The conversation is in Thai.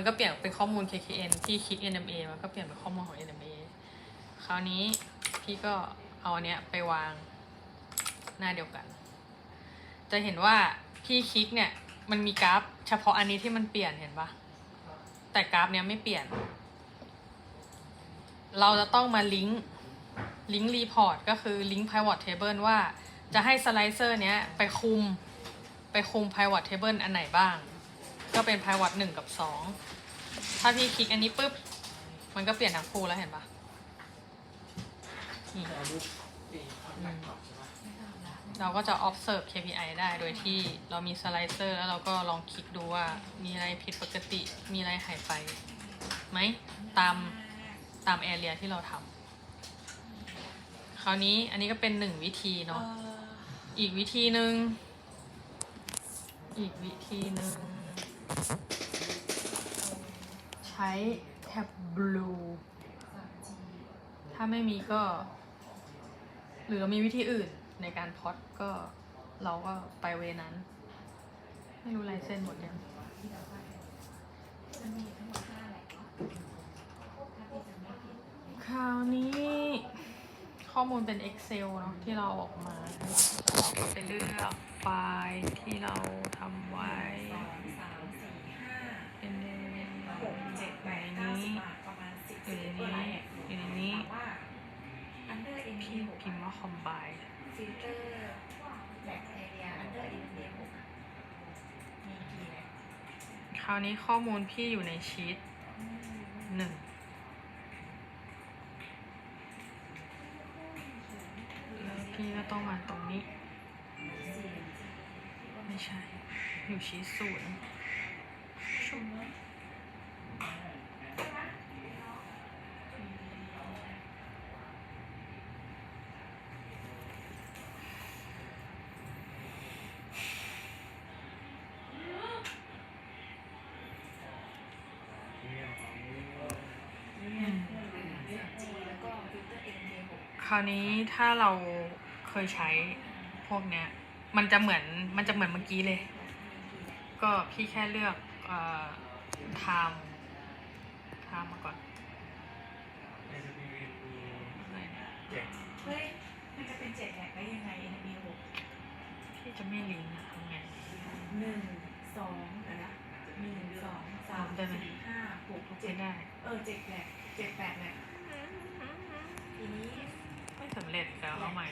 มันก็เปลี่ยนเป็นข้อมูล KKN ที่คิด NMA มันก็เปลี่ยนเป็นข้อมูลของ NMA คราวนี้พี่ก็เอาอันเนี้ยไปวางหน้าเดียวกัน จะเห็นว่าพี่คลิกเนี่ยมันมีกราฟ เฉพาะอันนี้ที่มันเปลี่ยนเห็นปะแต่กราฟเนี้ยไม่เปลี่ยน เราจะต้องมาลิงก์ลิงก์รีพอร์ตก็คือลิงก์ pivot table ว่าจะให้สไลเซอร์เนี้ยไปคุมไปคุม pivot table อันไหนบ้าง ก็เป็น pivot หนึ่งกับสอง ถ้าพี่คลิกอันนี้ปุ๊บ มันก็เปลี่ยนทั้งคู่แล้วเห็นปะนี่เอารูปตีคอนแทคก่อนใช่ปะเราก็จะ observe KPI ได้โดยที่เรามีสไลเซอร์แล้วเราก็ลองคลิกดูว่ามีอะไรผิดปกติ มีอะไรหายไปไหมตามตาม area ที่เราทำคราวนี้อันนี้ก็เป็นหนึ่งวิธีเนาะอีกวิธีหนึ่งอีกวิธีหนึ่ง ใช้แท็บ blue ถ้าไม่มีก็ หรือมีวิธีอื่นในการพอดก็เราก็ไปเวนั้น ไม่รู้ลายเส้นหมดยังคราวนี้ข้อมูลเป็น Excel เนาะที่เราออกมาเราก็ไปเลือกไฟล์ที่เราท ราวนี้ข้อมูลพี่อยู่ในชีตหนึ่งแล้วพี่ก็ต้องมาตรงนี้ ไม่ใช่ อยู่ชีตศูนย์ชุบอืม จีแล้วก็ฟิลเตอร์ NP หก คราวนี้ถ้าเราเคยใช้พวกเนี้ย มันจะเหมือนมันจะเหมือนเมื่อกี้เลย ก็พี่แค่เลือกเอ่อ time time มาก่อนในสปีริตมีอะไรเนี่ยเจ็ดเฮ้ย มันจะเป็นเจ็ดแหลกได้ยังไง NP หกพี่จะไม่ลิงก์อะทำไง หนึ่งสองเดี๋ยวนะหนึ่งสองสามได้ไหมสี่ห้าหกไม่เจ็ดได้ เออเจ็ดแหลกเจ็ดแปดแหลกทีนี้ ไม่สำเร็จแล้วเอาใหม่